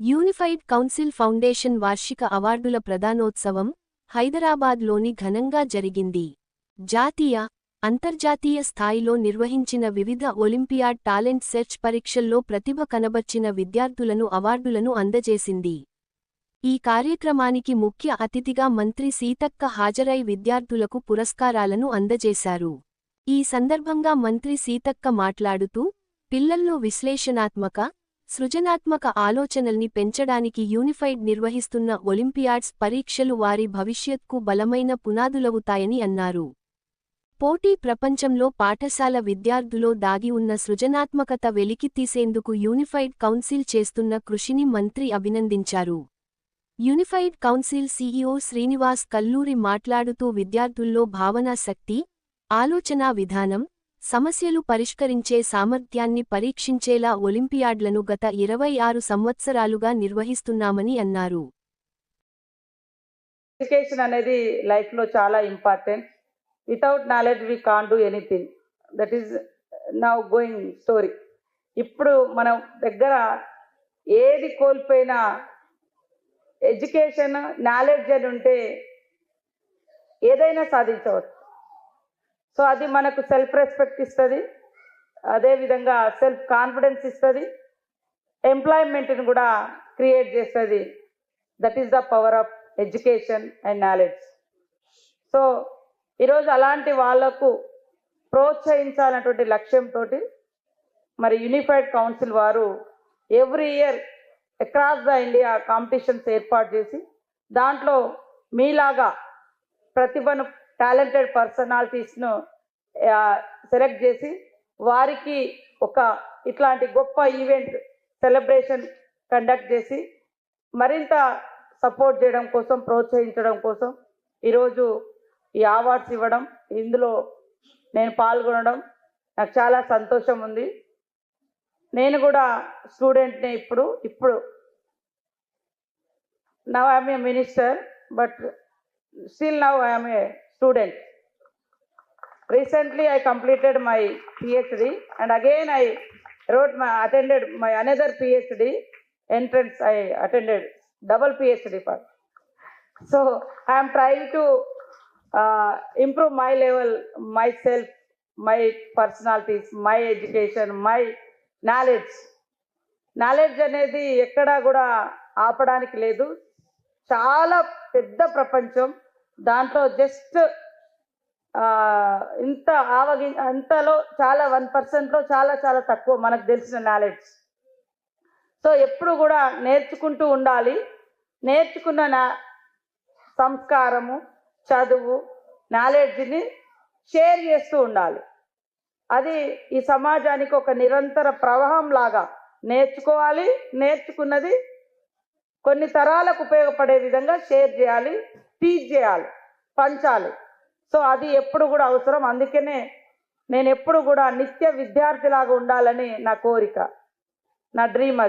Unified council foundation వార్షిక అవార్డుల ప్రదానోత్సవం హైదరాబాద్లోని ఘనంగా జరిగింది. జాతీయ అంతర్జాతీయ స్థాయిలో నిర్వహించిన వివిధ ఒలింపియాడ్ టాలెంట్ సెర్చ్ పరీక్షల్లో ప్రతిభ కనబర్చిన విద్యార్థులను అవార్డులను అందజేసింది. ఈ కార్యక్రమానికి ముఖ్య అతిథిగా మంత్రి సీతక్క హాజరై విద్యార్థులకు పురస్కారాలను అందజేశారు. ఈ సందర్భంగా మంత్రి సీతక్క మాట్లాడుతూ పిల్లల్లో విశ్లేషణాత్మక సృజనాత్మక ఆలోచనల్ని పెంచడానికి యూనిఫైడ్ నిర్వహిస్తున్న ఒలింపియాడ్స్ పరీక్షలు వారి భవిష్యత్కు బలమైన పునాదులవుతాయని అన్నారు. పోటీ ప్రపంచంలో పాఠశాల విద్యార్థులో దాగి ఉన్న సృజనాత్మకత వెలికితీసేందుకు యూనిఫైడ్ కౌన్సిల్ చేస్తున్న కృషిని మంత్రి అభినందించారు. Unified council CEO Srinivas Kalluri మాట్లాడుతూ విద్యార్థుల్లో భావనా శక్తి ఆలోచనా విధానం సమస్యలు పరిష్కరించే సామర్థ్యాన్ని పరీక్షించేలా ఒలింపియాడ్లను గత ఇరవై ఆరు సంవత్సరాలుగా నిర్వహిస్తున్నామని అన్నారు. ఎడ్యుకేషన్ అనేది లైఫ్లో చాలా important without knowledge we can do anything that is now going story ఇప్పుడు మనం దగ్గర ఏది కోల్పోయినా ఎడ్యుకేషన్ నాలెడ్జ్ అని ఉంటే ఏదైనా సాధించవచ్చు. సో అది మనకు సెల్ఫ్ రెస్పెక్ట్ ఇస్తుంది. అదేవిధంగా సెల్ఫ్ కాన్ఫిడెన్స్ ఇస్తుంది. ఎంప్లాయ్మెంట్ని కూడా క్రియేట్ చేస్తుంది. That is the power of education and knowledge so ఈరోజు అలాంటి వాళ్ళకు ప్రోత్సహించాలన్నటువంటి లక్ష్యంతో మరి యూనిఫైడ్ కౌన్సిల్ వారు every year across the India competitions ఏర్పాటు చేసి దాంట్లో మీలాగా ప్రతిభను టాలెంటెడ్ పర్సనాలిటీస్ను సెలెక్ట్ చేసి వారికి ఒక ఇట్లాంటి గొప్ప ఈవెంట్ సెలబ్రేషన్ కండక్ట్ చేసి మరింత సపోర్ట్ చేయడం కోసం ప్రోత్సహించడం కోసం ఈరోజు ఈ అవార్డ్స్ ఇవ్వడం ఇందులో నేను పాల్గొనడం నాకు చాలా సంతోషం ఉంది. నేను కూడా స్టూడెంట్నే ఇప్పుడు ఇప్పుడు now I'm a minister but still now I'm a student recently i completed my phd and again i wrote my attended my another phd entrance i attended double phd for so i am trying to uh, improve my level myself my personalities my education my knowledge knowledge అనేది ఎక్కడా కూడా ఆపడానికి లేదు చాలా పెద్ద ప్రపంచం దాంట్లో just ఇంత ఆవగి అంతలో చాలా వన్ పర్సెంట్లో చాలా చాలా తక్కువ మనకు తెలిసిన నాలెడ్జ్ సో ఎప్పుడు కూడా నేర్చుకుంటూ ఉండాలి. నేర్చుకున్న నా సంస్కారము చదువు నాలెడ్జ్ని షేర్ చేస్తూ ఉండాలి. అది ఈ సమాజానికి ఒక నిరంతర ప్రవాహం లాగా నేర్చుకోవాలి. నేర్చుకున్నది కొన్ని తరాలకు ఉపయోగపడే విధంగా షేర్ చేయాలి టీచ్ చేయాలి పంచాలి. సో అది ఎప్పుడు కూడా అవసరం. అందుకనే నేను ఎప్పుడు కూడా నిత్య విద్యార్థిలాగా ఉండాలని నా కోరిక నా డ్రీమ్ అది.